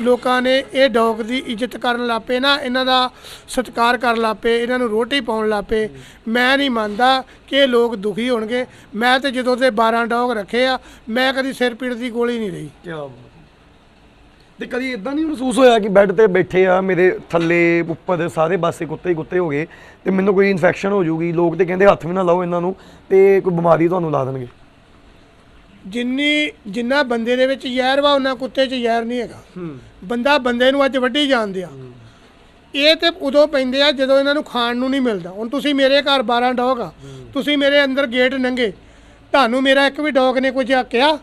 ਲੋਕਾਂ ਨੇ ਇਹ ਡੌਗ ਦੀ ਇੱਜ਼ਤ ਕਰਨ ਲੱਪੇ ਨਾ, ਇਹਨਾਂ ਦਾ ਸਤਿਕਾਰ ਕਰਨ ਲੱਪੇ, ਇਹਨਾਂ ਨੂੰ ਰੋਟੀ ਪਾਉਣ ਲੱਪੇ, ਮੈਂ ਨਹੀਂ ਮੰਨਦਾ ਕਿ ਇਹ ਲੋਕ ਦੁਖੀ ਹੋਣਗੇ। ਮੈਂ ਤੇ ਜਦੋਂ ਦੇ 12 ਡੌਗ ਰੱਖੇ ਆ, ਮੈਂ ਕਦੀ ਸਿਰ ਪੀੜ ਦੀ ਗੋਲੀ ਨਹੀਂ ਰਹੀ। ਕੀ ਤੇ ਕਦੀ ਇਦਾਂ ਨਹੀਂ ਮਹਿਸੂਸ ਹੋਇਆ ਕਿ ਬੈੱਡ ਤੇ ਬੈਠੇ ਆ, ਮੇਰੇ ਥੱਲੇ, ਉੱਪਰ ਸਾਰੇ ਪਾਸੇ ਕੁੱਤੇ ਹੀ ਕੁੱਤੇ ਹੋ ਗਏ ਤੇ ਮੈਨੂੰ ਕੋਈ ਇਨਫੈਕਸ਼ਨ ਹੋ ਜਾਊਗੀ। ਲੋਕ ਤੇ ਕਹਿੰਦੇ ਹੱਥ ਵੀ ਨਾ ਲਾਓ ਇਹਨਾਂ ਨੂੰ ਤੇ ਕੋਈ ਬਿਮਾਰੀ ਤੁਹਾਨੂੰ ਲਾ ਦੇਣਗੇ। ਜਿੰਨੀ, ਜਿੰਨਾ ਬੰਦੇ ਦੇ ਵਿੱਚ ਜ਼ਹਿਰ ਵਾ, ਉਹਨਾਂ ਕੁੱਤੇ 'ਚ ਜ਼ਹਿਰ ਨਹੀਂ ਹੈਗਾ। ਬੰਦਾ ਬੰਦੇ ਨੂੰ ਅੱਜ ਵੱਢੀ ਜਾਂਦੇ ਆ। ਇਹ ਤੇ ਉਦੋਂ ਪੈਂਦੇ ਆ ਜਦੋਂ ਇਹਨਾਂ ਨੂੰ ਖਾਣ ਨੂੰ ਨਹੀਂ ਮਿਲਦਾ। ਹੁਣ ਤੁਸੀਂ ਮੇਰੇ ਘਰ 12 ਡੌਗ ਆ। ਤੁਸੀਂ ਮੇਰੇ ਅੰਦਰ ਗੇਟ ਨੰਗੇ। ਤੁਹਾਨੂੰ ਮੇਰਾ ਇੱਕ ਵੀ ਡੌਗ ਨੇ ਕੁਝ ਕਿਹਾ?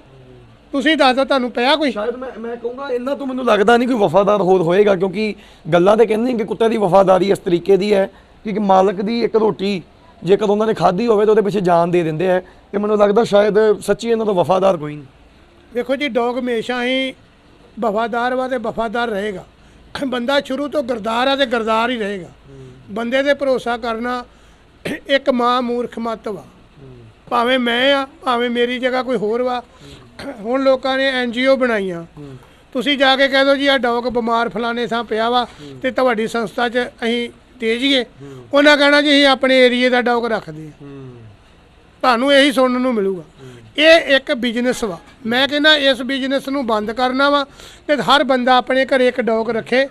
ਤੁਸੀਂ ਦੱਸ ਦਿਓ ਤੁਹਾਨੂੰ ਪਿਆ ਕੋਈ? ਸ਼ਾਇਦ ਮੈਂ ਮੈਂ ਕਹੂੰਗਾ ਇਹਨਾਂ ਤੋਂ ਮੈਨੂੰ ਲੱਗਦਾ ਨਹੀਂ ਕੋਈ ਵਫਾਦਾਰ ਹੋਰ ਹੋਏਗਾ ਕਿਉਂਕਿ ਗੱਲਾਂ ਤੇ ਕਹਿੰਦੇ ਨੇ ਕਿ ਕੁੱਤੇ ਦੀ ਵਫਾਦਾਰੀ ਇਸ ਤਰੀਕੇ ਦੀ ਹੈ ਕਿ ਮਾਲਕ ਦੀ ਇੱਕ ਰੋਟੀ ਜੇਕਰ ਉਹਨਾਂ ਨੇ ਖਾਧੀ ਹੋਵੇ ਤਾਂ ਉਹਦੇ ਪਿੱਛੇ ਜਾਨ ਦੇ ਦਿੰਦੇ ਆ ਤੇ ਮੈਨੂੰ ਲੱਗਦਾ ਸ਼ਾਇਦ ਸੱਚੀ ਇਹਨਾਂ ਤੋਂ ਵਫਾਦਾਰ ਕੋਈ ਨਹੀਂ। ਵੇਖੋ ਜੀ ਡੌਗ ਹਮੇਸ਼ਾ ਹੀ ਵਫਾਦਾਰ ਵਾ ਤੇ ਵਫਾਦਾਰ ਰਹੇਗਾ। ਬੰਦਾ ਸ਼ੁਰੂ ਤੋਂ ਗਰਦਾਰ ਆ ਤੇ ਗਰਦਾਰ ਹੀ ਰਹੇਗਾ। ਬੰਦੇ ਤੇ ਭਰੋਸਾ ਕਰਨਾ ਇੱਕ ਮਾਂ ਮੂਰਖ ਮੱਤ ਵਾ। ਭਾਵੇਂ ਮੈਂ ਆ ਭਾਵੇਂ ਮੇਰੀ ਜਗ੍ਹਾ ਕੋਈ ਹੋਰ ਵਾ ਹੁਣ ਲੋਕਾਂ ਨੇ ਐਨਜੀਓ ਬਣਾਈਆਂ। ਤੁਸੀਂ ਜਾ ਕੇ ਕਹਿ ਦਿਓ ਜੀ ਆ ਡੌਗ ਬਿਮਾਰ ਫਲਾਣੇ ਥਾਂ ਪਿਆ ਵਾ ਤੇ ਤੁਹਾਡੀ ਸੰਸਥਾ 'ਚ ਅਸੀਂ ਤੇਜ਼ੀਏ ਉਹਨਾਂ ਕਹਿਣਾ ਜੀ, ਅਸੀਂ ਆਪਣੇ ਏਰੀਏ ਦਾ ਡੌਗ ਰੱਖਦੇ ਹਾਂ। ਤੁਹਾਨੂੰ ਇਹੀ ਸੁਣਨ ਨੂੰ ਮਿਲੂਗਾ। ਇਹ ਇੱਕ ਬਿਜ਼ਨਸ ਵਾ। ਮੈਂ ਕਹਿੰਦਾ ਇਸ ਬਿਜ਼ਨਸ ਨੂੰ ਬੰਦ ਕਰਨਾ ਵਾ ਤੇ ਹਰ ਬੰਦਾ ਆਪਣੇ ਘਰੇ ਇੱਕ ਡੌਗ ਰੱਖੇ।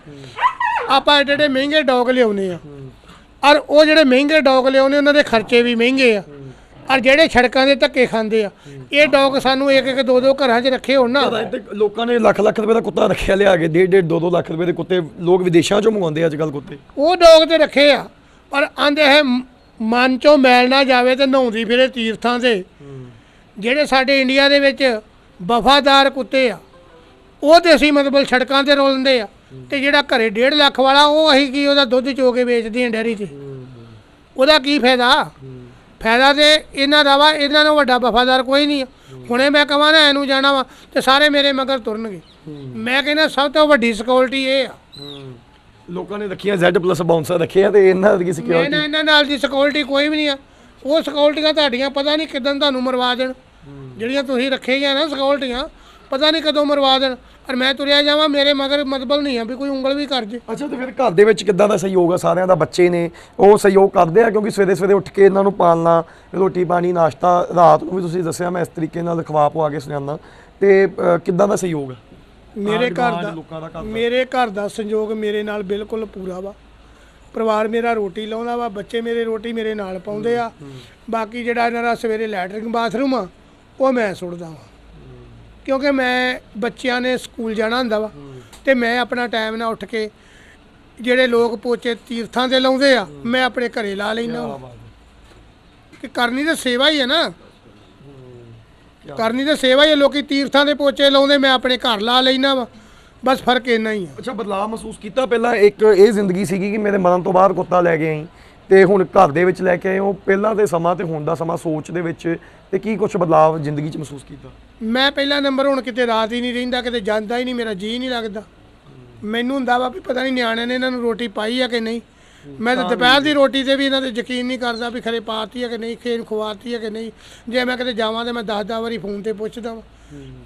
ਆਪਾਂ ਐਡੇ ਐਡੇ ਮਹਿੰਗੇ ਡੌਗ ਲਿਆਉਨੇ ਆ ਔਰ ਉਹ ਜਿਹੜੇ ਮਹਿੰਗੇ ਡੌਗ ਲਿਆਉਨੇ ਉਹਨਾਂ ਦੇ ਖਰਚੇ ਵੀ ਮਹਿੰਗੇ ਆ। ਔਰ ਜਿਹੜੇ ਸੜਕਾਂ ਦੇ ਧੱਕੇ ਖਾਂਦੇ ਆ ਇਹ ਡੌਗ ਸਾਨੂੰ ਇੱਕ ਇੱਕ ਦੋ ਦੋ ਘਰਾਂ 'ਚ ਰੱਖੇ ਹੋਣ ਨਾ। ਤੇ ਲੋਕਾਂ ਨੇ ਲੱਖ ਲੱਖ ਰੁਪਏ ਦਾ ਕੁੱਤਾ ਰੱਖਿਆ ਲਿਆ ਕੇ ਡੇਢ ਡੇਢ 2 2 ਲੱਖ ਰੁਪਏ ਦੇ ਕੁੱਤੇ ਲੋਕ ਵਿਦੇਸ਼ਾਂ ਚੋਂ ਮੰਗਵਾਉਂਦੇ ਅੱਜ ਕੱਲ ਕੁੱਤੇ। ਉਹ ਡੌਗ ਤੇ ਰੱਖੇ ਆ ਪਰ ਆਂਦੇ ਹੈ ਮਨ ਚੋਂ ਮੈਲ ਨਾ ਜਾਵੇ ਤੇ ਨਹਾਉਂਦੀ ਫਿਰੇ ਤੀਰਥਾਂ ਤੇ। ਜਿਹੜੇ ਸਾਡੇ ਇੰਡੀਆ ਦੇ ਵਿੱਚ ਵਫਾਦਾਰ ਕੁੱਤੇ ਆ ਉਹ ਤੇ ਅਸੀਂ ਮਤਲਬ ਸੜਕਾਂ ਤੇ ਰੋਲਦੇ ਆ ਤੇ ਜਿਹੜਾ ਘਰੇ 1.5 ਲੱਖ ਵਾਲਾ ਉਹ ਅਸੀਂ ਕੀ ਉਹਦਾ ਦੁੱਧ ਚੋ ਕੇ ਵੇਚਦੇ ਆ ਡੈਰੀ 'ਚ ਉਹਦਾ ਕੀ ਫਾਇਦਾ? ਫਾਇਦਾ ਤੇ ਇਹਨਾਂ ਦਾ ਵਾ ਇਹਨਾਂ ਨੂੰ ਵੱਡਾ ਵਫਾਦਾਰ ਕੋਈ ਨਹੀਂ ਆ। ਹੁਣੇ ਮੈਂ ਕਹਾਂ ਨਾ ਇਹਨੂੰ ਜਾਣਾ ਵਾ ਤੇ ਸਾਰੇ ਮੇਰੇ ਮਗਰ ਤੁਰਨਗੇ। ਮੈਂ ਕਹਿੰਦਾ ਸਭ ਤੋਂ ਵੱਡੀ ਸਿਕਿਉਰਿਟੀ ਇਹ ਆ। ਲੋਕਾਂ ਨੇ ਰੱਖੀਆਂ Z+ ਬਾਉਂਸਰ ਰੱਖੇ ਆ ਤੇ ਇਹਨਾਂ ਦੀ ਮੈਂ ਸਿਕਿਉਰਿਟੀ ਨਾ ਇਹਨਾਂ ਨਾਲ ਦੀ ਸਿਕਿਉਰਿਟੀ ਕੋਈ ਵੀ ਨਹੀਂ ਆ। ਉਹ ਸਿਕਿਉਰਿਟੀਆਂ ਤੁਹਾਡੀਆਂ ਪਤਾ ਨਹੀਂ ਕਿਦਾਂ ਤੁਹਾਨੂੰ ਮਰਵਾ ਦੇਣ। ਜਿਹੜੀਆਂ ਤੁਸੀਂ ਰੱਖੇਗੀਆਂ ਨਾ ਸਿਕਿਉਰਿਟੀਆਂ ਪਤਾ ਨਹੀਂ ਕਦੋਂ ਮਰਵਾ ਦੇਣ। ਔਰ ਮੈਂ ਤੁਰਿਆ ਜਾਵਾਂ ਮੇਰੇ ਮਗਰ ਮਤਲਬ ਨਹੀਂ ਆ ਵੀ ਕੋਈ ਉਂਗਲ ਵੀ ਕਰ ਜੇ। ਅੱਛਾ ਤੇ ਫਿਰ ਘਰ ਦੇ ਵਿੱਚ ਕਿੱਦਾਂ ਦਾ ਸਹਿਯੋਗ ਆ? ਸਾਰਿਆਂ ਦਾ ਬੱਚੇ ਨੇ ਉਹ ਸਹਿਯੋਗ ਕਰਦੇ ਆ? ਕਿਉਂਕਿ ਸਵੇਰੇ ਸਵੇਰੇ ਉੱਠ ਕੇ ਇਹਨਾਂ ਨੂੰ ਪਾਲਣਾ ਰੋਟੀ ਪਾਣੀ ਨਾਸ਼ਤਾ ਰਾਤ ਨੂੰ ਵੀ ਤੁਸੀਂ ਦੱਸਿਆ ਮੈਂ ਇਸ ਤਰੀਕੇ ਨਾਲ ਖਵਾ ਪਵਾ ਕੇ ਸੁਣਾਉਂਦਾ। ਤੇ ਅ, ਕਿੱਦਾਂ ਦਾ ਸਹਿਯੋਗ ਆ? ਮੇਰੇ ਘਰ ਲੋਕਾਂ ਦਾ ਘਰ ਦਾ। ਮੇਰੇ ਘਰ ਦਾ ਸੰਯੋਗ ਮੇਰੇ ਨਾਲ ਬਿਲਕੁਲ ਪੂਰਾ ਵਾ। ਪਰਿਵਾਰ ਮੇਰਾ ਰੋਟੀ ਲਾਉਂਦਾ ਵਾ ਬੱਚੇ ਮੇਰੇ ਰੋਟੀ ਮੇਰੇ ਨਾਲ ਪਾਉਂਦੇ ਆ। ਬਾਕੀ ਜਿਹੜਾ ਇਹਨਾਂ ਦਾ ਸਵੇਰੇ ਲੈਟਰਿੰਗ ਬਾਥਰੂਮ ਆ ਉਹ ਮੈਂ ਸੁੱਟਦਾ ਵਾਂ। ਕਿਉਂਕਿ ਮੈਂ ਬੱਚਿਆਂ ਨੇ ਸਕੂਲ ਜਾਣਾ ਹੁੰਦਾ ਵਾ ਤੇ ਮੈਂ ਆਪਣਾ ਟਾਈਮ ਨਾਲ ਉੱਠ ਕੇ ਜਿਹੜੇ ਲੋਕ ਪੋਚੇ ਤੀਰਥਾਂ ਤੇ ਲਾਉਂਦੇ ਆ ਮੈਂ ਆਪਣੇ ਘਰੇ ਲਾ ਲੈਣਾ ਕਿ ਕਰਨੀ ਤਾਂ ਸੇਵਾ ਹੀ ਹੈ ਨਾ। ਕਰਨੀ ਤਾਂ ਸੇਵਾ ਹੀ ਹੈ ਲੋਕੀ ਤੀਰਥਾਂ ਦੇ ਪੋਚੇ ਲਾਉਂਦੇ ਮੈਂ ਆਪਣੇ ਘਰ ਲਾ ਲੈਣਾ ਵਾ। ਬਸ ਫ਼ਰਕ ਇੰਨਾ ਹੀ ਆ ਅੱਛਾ ਬਦਲਾਅ ਮਹਿਸੂਸ ਕੀਤਾ ਪਹਿਲਾਂ? ਇੱਕ ਇਹ ਜ਼ਿੰਦਗੀ ਸੀਗੀ ਕਿ ਮੇਰੇ ਮਰਨ ਤੋਂ ਬਾਅਦ ਕੁੱਤਾ ਲੈ ਕੇ ਆਈ ਤੇ ਹੁਣ ਘਰ ਦੇ ਵਿੱਚ ਲੈ ਕੇ ਆਏ ਉਹ ਪਹਿਲਾਂ ਦੇ ਸਮਾਂ ਤੇ ਹੁਣ ਦਾ ਸਮਾਂ ਸੋਚ ਦੇ ਵਿੱਚ ਤੇ ਕੀ ਕੁਝ ਬਦਲਾਅ ਜ਼ਿੰਦਗੀ 'ਚ ਮਹਿਸੂਸ ਕੀਤਾ? ਮੈਂ ਪਹਿਲਾ ਨੰਬਰ ਹੁਣ ਕਿਤੇ ਰਾਤ ਹੀ ਨਹੀਂ ਰਹਿੰਦਾ ਕਿਤੇ ਜਾਂਦਾ ਹੀ ਨਹੀਂ ਮੇਰਾ ਜੀ ਨਹੀਂ ਲੱਗਦਾ। ਮੈਨੂੰ ਹੁੰਦਾ ਵਾ ਵੀ ਪਤਾ ਨਹੀਂ ਨਿਆਣਿਆਂ ਨੇ ਇਹਨਾਂ ਨੂੰ ਰੋਟੀ ਪਾਈ ਆ ਕਿ ਨਹੀਂ। ਮੈਂ ਤਾਂ ਦੁਪਹਿਰ ਦੀ ਰੋਟੀ ਤੇ ਵੀ ਇਹਨਾਂ ਤੇ ਯਕੀਨ ਨਹੀਂ ਕਰਦਾ ਵੀ ਖਰੇ ਪਾਤੀ ਆ ਕਿ ਨਹੀਂ ਖੇਨ ਖਵਾਤੀ ਆ ਕਿ ਨਹੀਂ। ਜੇ ਮੈਂ ਕਿਤੇ ਜਾਵਾਂ ਤੇ ਮੈਂ 10-10 ਵਾਰੀ ਫੋਨ ਤੇ ਪੁੱਛਦਾ ਵਾਂ।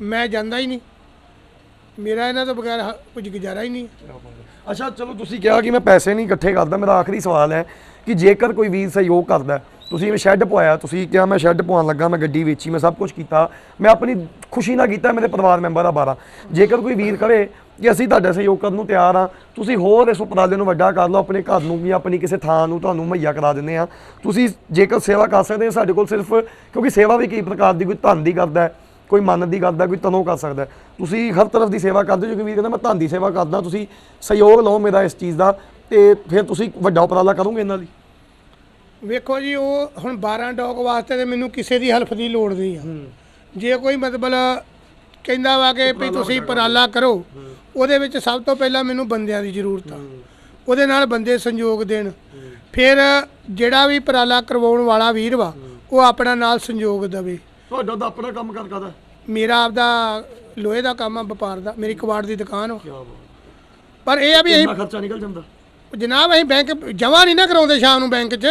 ਮੈਂ ਜਾਂਦਾ ਹੀ ਨਹੀਂ। ਮੇਰਾ ਇਹਨਾਂ ਤੋਂ ਬਗੈਰ ਹ- ਕੁਝ ਗੁਜ਼ਾਰਾ ਹੀ ਨਹੀਂ। ਅੱਛਾ ਚਲੋ ਤੁਸੀਂ ਕਿਹਾ ਕਿ ਮੈਂ ਪੈਸੇ ਨਹੀਂ ਇਕੱਠੇ ਕਰਦਾ ਮੇਰਾ ਆਖਰੀ ਸਵਾਲ ਹੈ ਕਿ ਜੇਕਰ ਕੋਈ ਵੀਰ ਸਹਿਯੋਗ ਕਰਦਾ ਹੈ, ਤੁਸੀਂ ਮੈਂ ਸ਼ੈੱਡ ਪਵਾਇਆ, ਤੁਸੀਂ ਕਿਹਾ ਮੈਂ ਸ਼ੈੱਡ ਪਵਾਉਣ ਲੱਗਾ, ਮੈਂ ਗੱਡੀ ਵੇਚੀ, ਮੈਂ ਸਭ ਕੁਝ ਕੀਤਾ। ਮੈਂ ਆਪਣੀ ਖੁਸ਼ੀ ਨਾਲ ਕੀਤਾ, ਮੇਰੇ ਪਰਿਵਾਰ ਮੈਂਬਰ ਦਾ ਬਾਰਾ ਜੇਕਰ ਕੋਈ ਵੀਰ ਕਰੇ ਕਿ ਅਸੀਂ ਤੁਹਾਡਾ ਸਹਿਯੋਗ ਕਰਨ ਨੂੰ ਤਿਆਰ ਆ ਤੁਸੀਂ ਹੋਰ ਇਸ ਉਪਰਾਲੇ ਨੂੰ ਵੱਡਾ ਕਰ ਲਓ, ਆਪਣੇ ਘਰ ਨੂੰ ਵੀ, ਆਪਣੀ ਕਿਸੇ ਥਾਂ ਨੂੰ ਤੁਹਾਨੂੰ ਮੁਹੱਈਆ ਕਰਾ ਦਿੰਦੇ ਆ ਤੁਸੀਂ ਜੇਕਰ ਸੇਵਾ ਕਰ ਸਕਦੇ ਹੋ, ਸਾਡੇ ਕੋਲ ਸਿਰਫ, ਕਿਉਂਕਿ ਸੇਵਾ ਵੀ ਕਈ ਪ੍ਰਕਾਰ ਦੀ, ਕੋਈ ਧਨ ਦੀ ਕਰਦਾ ਹੈ, ਕੋਈ ਮਨ ਦੀ ਕਰਦਾ ਕੋਈ ਤਨੋਂ ਕਰ ਸਕਦਾ ਤੁਸੀਂ ਹਰ ਤਰਫ ਦੀ ਸੇਵਾ ਕਰਦੇ ਹੋ ਜੋ ਕਿ ਵੀਰ ਕਹਿੰਦਾ ਮੈਂ ਧਨ ਦੀ ਸੇਵਾ ਕਰਦਾ, ਤੁਸੀਂ ਸਹਿਯੋਗ ਲਓ ਮੇਰਾ ਇਸ ਚੀਜ਼ ਦਾ, ਤੇ ਫਿਰ ਤੁਸੀਂ ਵੱਡਾ ਉਪਰਾਲਾ ਕਰੋਗੇ ਇਹਨਾਂ ਲਈ। ਵੇਖੋ ਜੀ ਉਹ ਹੁਣ 12 ਡੌਗ ਵਾਸਤੇ ਤੇ ਮੈਨੂੰ ਕਿਸੇ ਦੀ ਹੈਲਪ ਦੀ ਲੋੜ ਨਹੀਂ ਆ। ਜੇ ਕੋਈ ਮਤਲਬ ਕਹਿੰਦਾ ਵਾ ਕਿ ਵੀ ਤੁਸੀਂ ਉਪਰਾਲਾ ਕਰੋ ਉਹਦੇ ਵਿੱਚ ਸਭ ਤੋਂ ਪਹਿਲਾਂ ਮੈਨੂੰ ਬੰਦਿਆਂ ਦੀ ਜ਼ਰੂਰਤ ਆ। ਉਹਦੇ ਨਾਲ ਬੰਦੇ ਸੰਯੋਗ ਦੇਣ। ਫਿਰ ਜਿਹੜਾ ਵੀ ਉਪਰਾਲਾ ਕਰਵਾਉਣ ਵਾਲਾ ਵੀਰ ਵਾ ਉਹ ਆਪਣਾ ਨਾਲ ਸੰਯੋਗ ਦੇਵੇ। ਤੁਹਾਡਾ ਤਾਂ ਆਪਣਾ ਕੰਮ ਕਰ ਕਰਦਾ ਮੇਰਾ ਆਪਦਾ ਲੋਹੇ ਦਾ ਕੰਮ ਆ ਵਪਾਰ ਦਾ। ਮੇਰੀ ਕਬਾੜ ਦੀ ਦੁਕਾਨ ਵਾ। ਪਰ ਇਹ ਆ ਵੀ ਕਿੰਨਾ ਖਰਚਾ ਨਿਕਲ ਜਾਂਦਾ। ਜਨਾਬ ਅਸੀਂ ਬੈਂਕ ਜਮਾ ਨਹੀਂ ਨਾ ਕਰਾਉਂਦੇ ਸ਼ਾਮ ਨੂੰ ਬੈਂਕ 'ਚ।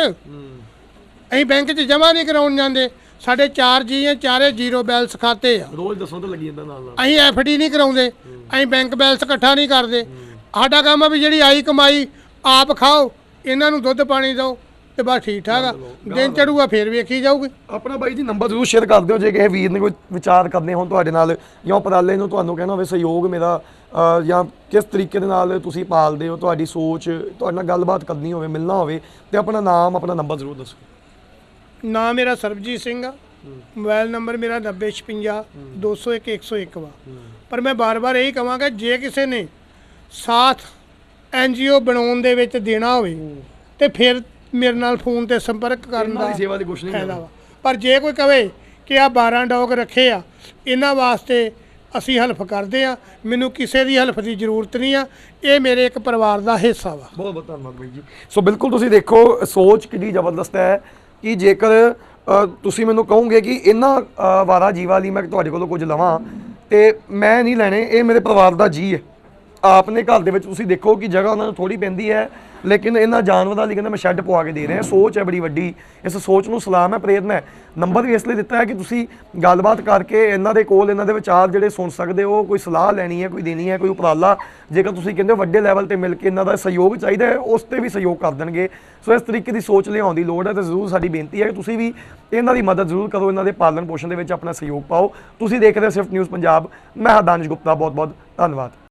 ਅਸੀਂ ਬੈਂਕ 'ਚ ਜਮਾ ਨਹੀਂ ਕਰਾਉਣ ਜਾਂਦੇ। ਸਾਡੇ ਚਾਰ ਜੀ ਆ ਚਾਰੇ ਜ਼ੀਰੋ ਬੈਲੈਂਸ ਖਾਤੇ ਆ। ਰੋਜ਼ ਦੱਸੋ ਤਾਂ ਲੱਗੀ ਜਾਂਦਾ ਨਾਲ ਨਾਲ। ਅਸੀਂ ਐਫਡੀ ਨਹੀਂ ਕਰਾਉਂਦੇ। ਅਸੀਂ ਬੈਂਕ ਬੈਲੈਂਸ ਇਕੱਠਾ ਨਹੀਂ ਕਰਦੇ। ਸਾਡਾ ਕੰਮ ਆ ਵੀ ਜਿਹੜੀ ਆਈ ਕਮਾਈ ਆਪ ਖਾਓ ਇਹਨਾਂ ਨੂੰ ਦੁੱਧ ਪਾਣੀ ਦਿਓ ਤੇ ਬਸ ਠੀਕ ਠਾਕ ਆ। ਦਿਨ ਚੜੂਗਾ ਫੇਰ ਵੇਖੀ ਜਾਊਗੀ। ਆਪਣਾ ਬਾਈ ਜੀ ਨੰਬਰ ਜ਼ਰੂਰ ਸ਼ੇਅਰ ਕਰ ਦਿਓ। ਜੇ ਕਿਸੇ ਵੀਰ ਨੇ ਕੋਈ ਵਿਚਾਰ ਕਰਨੇ ਹੋਣ ਤੁਹਾਡੇ ਨਾਲ ਜਾਂ ਉਪਰਾਲੇ ਨੂੰ ਤੁਹਾਨੂੰ ਕਹਿਣਾ ਹੋਵੇ ਸਹਿਯੋਗ ਮੇਰਾ ਜਾਂ ਕਿਸ ਤਰੀਕੇ ਦੇ ਨਾਲ ਤੁਸੀਂ ਪਾਲਦੇ ਹੋ ਤੁਹਾਡੀ ਸੋਚ ਤੁਹਾਡੇ ਨਾਲ ਗੱਲਬਾਤ ਕਰਨੀ ਹੋਵੇ ਮਿਲਣਾ ਹੋਵੇ ਤੇ ਆਪਣਾ ਨਾਮ ਆਪਣਾ ਨੰਬਰ ਜ਼ਰੂਰ ਦੱਸੋ। ਨਾਮ ਮੇਰਾ ਸਰਬਜੀਤ ਸਿੰਘ ਆ। ਮੋਬਾਈਲ ਨੰਬਰ ਮੇਰਾ 9056 201 101 ਵਾ। ਪਰ ਮੈਂ ਬਾਰ-ਬਾਰ ਇਹੀ ਕਹਾਂਗਾ ਜੇ ਕਿਸੇ ਨੇ ਸਾਥ ਐਨਜੀਓ ਬਣਾਉਣ ਦੇ ਵਿੱਚ ਦੇਣਾ ਹੋਵੇ ਤੇ ਫਿਰ ਮੇਰੇ ਨਾਲ ਫੋਨ ਤੇ ਸੰਪਰਕ ਕਰਨ ਦਾ ਦੀ ਸੇਵਾ ਦੀ ਕੁਛ ਨਹੀਂ ਫਾਇਦਾ ਵਾ। ਪਰ ਜੇ ਕੋਈ ਕਵੇ ਕਿ ਆ 12 ਡੌਗ ਰੱਖੇ ਆ ਇਹਨਾਂ ਵਾਸਤੇ ਅਸੀਂ ਹੈਲਪ ਕਰਦੇ ਆ ਮੈਨੂੰ ਕਿਸੇ ਦੀ ਹੈਲਪ ਦੀ ਜ਼ਰੂਰਤ ਨਹੀਂ ਆ। ਇਹ ਮੇਰੇ ਇੱਕ ਪਰਿਵਾਰ ਦਾ ਹਿੱਸਾ ਵਾ। ਬਹੁਤ ਬਹੁਤ ਧੰਨਵਾਦ ਬਾਈ ਜੀ। ਸੋ ਬਿਲਕੁਲ ਤੁਸੀਂ ਦੇਖੋ, ਸੋਚ ਕਿੰਨੀ ਜ਼ਬਰਦਸਤ ਹੈ ਕਿ ਜੇਕਰ ਤੁਸੀਂ ਮੈਨੂੰ ਕਹੋਗੇ ਕਿ ਇਹਨਾਂ ਵਾਰਾ ਜੀਵਾ ਲਈ ਮੈਂ ਤੁਹਾਡੇ ਕੋਲੋਂ ਕੁਝ ਲਵਾਂ ਤੇ ਮੈਂ ਨਹੀਂ ਲੈਣੇ, ਇਹ ਮੇਰੇ ਪਰਿਵਾਰ ਦਾ ਜੀ ਹੈ। ਆਪਨੇ ਘਰ ਦੇ ਵਿੱਚ ਤੁਸੀਂ ਦੇਖੋ ਕਿ ਜਗ੍ਹਾ ਉਹਨਾਂ ਨੂੰ ਥੋੜੀ ਪੈਂਦੀ ਹੈ, ਲੇਕਿਨ ਇਹਨਾਂ ਜਾਨਵਰਾਂ ਲਈ ਕਹਿੰਦੇ ਮੈਂ ਸ਼ੈੱਡ ਪਵਾ ਕੇ ਦੇ ਰਿਹਾ ਸੋਚ ਹੈ ਬੜੀ ਵੱਡੀ, ਇਸ ਸੋਚ ਨੂੰ ਸਲਾਮ ਹੈ, ਪ੍ਰੇਰਨਾ ਹੈ। ਨੰਬਰ ਵੀ ਇਸ ਲਈ ਦਿੱਤਾ ਹੈ ਕਿ ਤੁਸੀਂ ਗੱਲਬਾਤ ਕਰਕੇ ਇਹਨਾਂ ਦੇ ਕੋਲ ਇਹਨਾਂ ਦੇ ਵਿਚਾਰ ਜਿਹੜੇ ਸੁਣ ਸਕਦੇ ਹੋ, ਕੋਈ ਸਲਾਹ ਲੈਣੀ ਹੈ, ਕੋਈ ਦੇਣੀ ਹੈ, ਕੋਈ ਉਪਰਾਲਾ, ਜੇਕਰ ਤੁਸੀਂ ਕਹਿੰਦੇ ਹੋ ਵੱਡੇ ਲੈਵਲ ਤੇ ਮਿਲ ਕੇ ਇਹਨਾਂ ਦਾ ਸਹਿਯੋਗ ਚਾਹੀਦਾ ਹੈ, ਉਸ ਤੇ ਵੀ ਸਹਿਯੋਗ ਕਰ ਦੇਣਗੇ। ਸੋ ਇਸ ਤਰੀਕੇ ਦੀ ਸੋਚ ਲਿਆਉਣ ਦੀ ਲੋੜ ਹੈ ਤੇ ਜ਼ਰੂਰ ਸਾਡੀ ਬੇਨਤੀ ਹੈ ਕਿ ਤੁਸੀਂ ਵੀ ਇਹਨਾਂ ਦੀ ਮਦਦ ਜ਼ਰੂਰ ਕਰੋ, ਇਹਨਾਂ ਦੇ ਪਾਲਣ ਪੋਸ਼ਣ ਦੇ ਵਿੱਚ ਆਪਣਾ ਸਹਿਯੋਗ ਪਾਓ। ਤੁਸੀਂ ਦੇਖ ਰਹੇ ਹੋ ਸਿਰਫ ਨਿਊਜ਼ ਪੰਜਾਬ, ਮੈਂ ਹਾਂ ਦਾਨਿਸ਼ ਗੁਪਤਾ ਬਹੁਤ ਬਹੁਤ ਧੰਨਵਾਦ।